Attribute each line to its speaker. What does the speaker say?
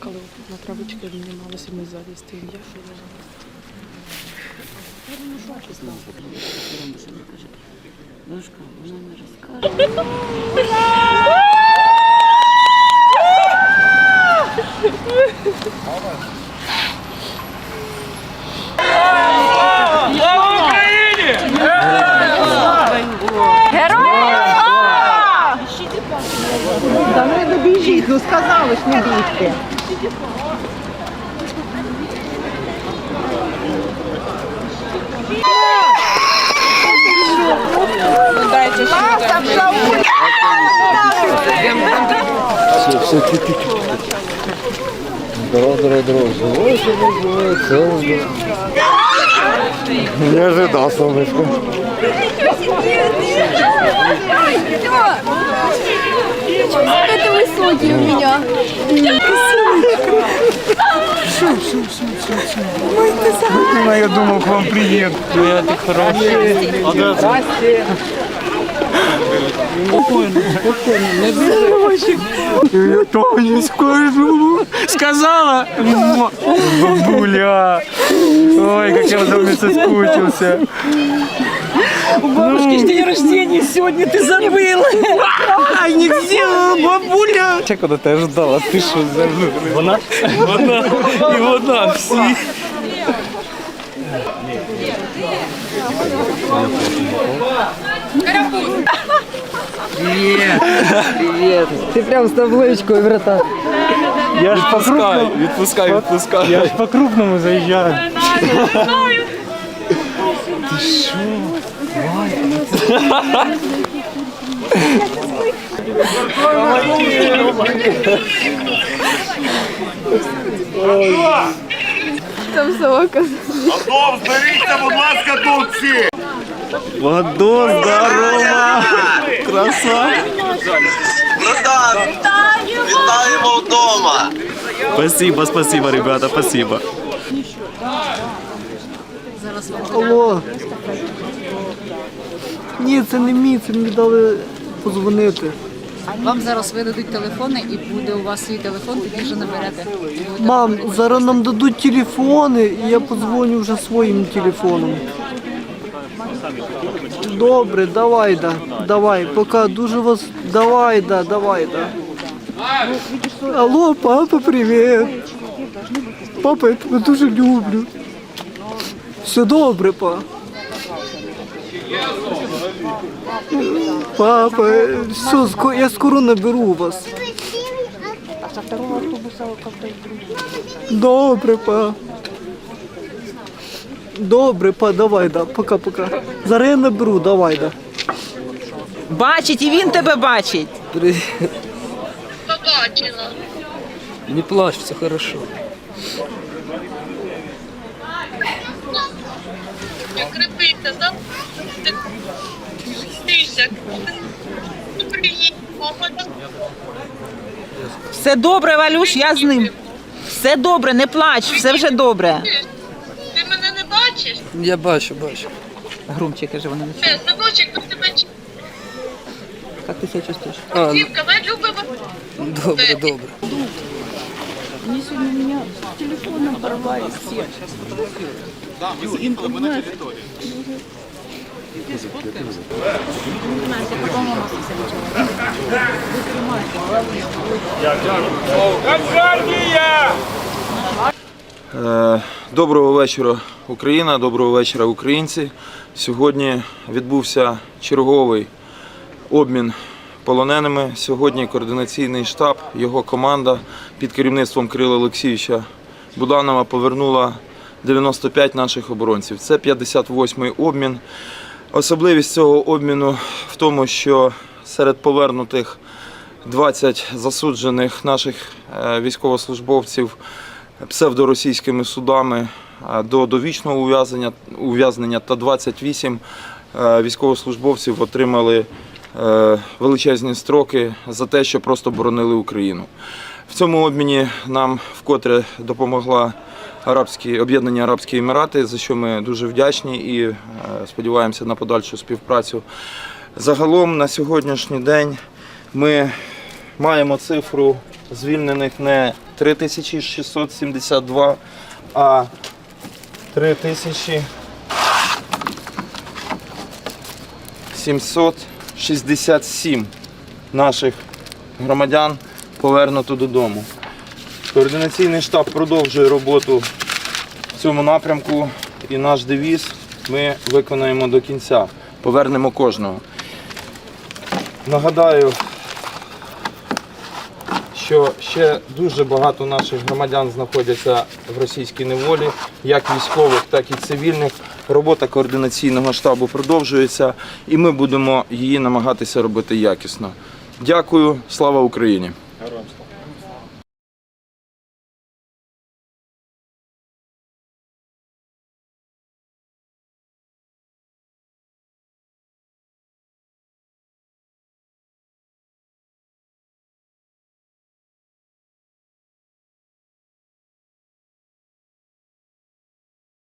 Speaker 1: Коли на травички обнімалися, ми ззаді стоїмо. Я
Speaker 2: Дошка, вона не розкаже.
Speaker 3: Та ну не біжіть, ну сказали ж не бігти.
Speaker 4: Здорово, здорово, здорово. Живой, живой, живой, целый. Не ожидал, солнышко.
Speaker 5: Это высокий у меня.
Speaker 4: Ну, я думал, к вам приеду. Я ты хороший. Я то не скажу. Сказала? Бабуля. Ой, как я в доме соскучился.
Speaker 3: Бабушки ж день рождения сегодня, ты забыла.
Speaker 4: Ай, не сделала, бабуля. Че, куда ты ждала? Ты что, забыла? Вона? Вона. І вона всі.
Speaker 3: Ты прям с табличкой, братан.
Speaker 4: Я ж по-крупному. Відпускай, відпускай. Я ж по-крупному заїжджаю.
Speaker 5: Там собака.
Speaker 6: Готов, зберіться, будь ласка, тут всі!
Speaker 4: Водо, здорово. Краса.
Speaker 6: Братан, вітаємо вдома!
Speaker 4: Спасибо, спасибо, ребята, спасибо.
Speaker 3: Алло. Ні, це не мій, це мені дали позвонити.
Speaker 2: Вам зараз видадуть телефони і буде у вас свій телефон, тоді вже наберете.
Speaker 3: Мам, зараз нам дадуть телефони, і я подзвоню вже своїм телефоном. Добре, давай, да. Давай, пока дуже вас. Давай, да, давай, да. Алло, папа, привіт. Папа, я тебе дуже люблю. Все добре, па. Папа, все, ско- я скоро наберу вас. А со второго автобуса беру Добре, па. Добре, па, давай, да. Пока-пока. Зараз я наберу, давай, да.
Speaker 7: Бачить, і він тебе бачить.
Speaker 1: Не плачь, все хорошо.
Speaker 8: Крепися, да? Стися. Приїхала.
Speaker 7: Все добре, Валюш, я з ним. Все добре, не плач, все вже добре.
Speaker 8: Ти мене не бачиш?
Speaker 1: Я бачу, бачу.
Speaker 7: Громче каже, вона не чує.
Speaker 8: Е, Синочок, ми тебе чекаємо.
Speaker 7: Як ти себе чувствуєш?
Speaker 1: А,
Speaker 8: Дівка, ми любимо.
Speaker 1: добре, добре.
Speaker 9: Е, Доброго вечора, Україна, доброго вечора, українці. Сьогодні відбувся черговий обмін полоненими. Сьогодні координаційний штаб, його команда під керівництвом Кирила Олексійовича Буданова повернула 95 наших оборонців. Це 58-й обмін. Особливість цього обміну в тому, що серед повернутих 20 засуджених наших е, військовослужбовців псевдоросійськими судами е, до довічного ув'язнення, ув'язнення та 28 е, військовослужбовців отримали величезні строки за те, що просто боронили Україну. В цьому обміні нам вкотре допомогла Арабські Об'єднані Арабські Емірати, за що ми дуже вдячні і е, сподіваємося на подальшу співпрацю. Загалом на сьогоднішній день ми маємо цифру звільнених не 3672, а 3000 767 наших громадян повернуто додому. Координаційний штаб продовжує роботу в цьому напрямку і наш девіз ми виконаємо до кінця. Повернемо кожного. Нагадаю, що ще дуже багато наших громадян знаходяться в російській неволі, як військових, так і цивільних. Робота координаційного штабу продовжується, і ми будемо її намагатися робити якісно. Дякую, слава Україні!
Speaker 4: Героям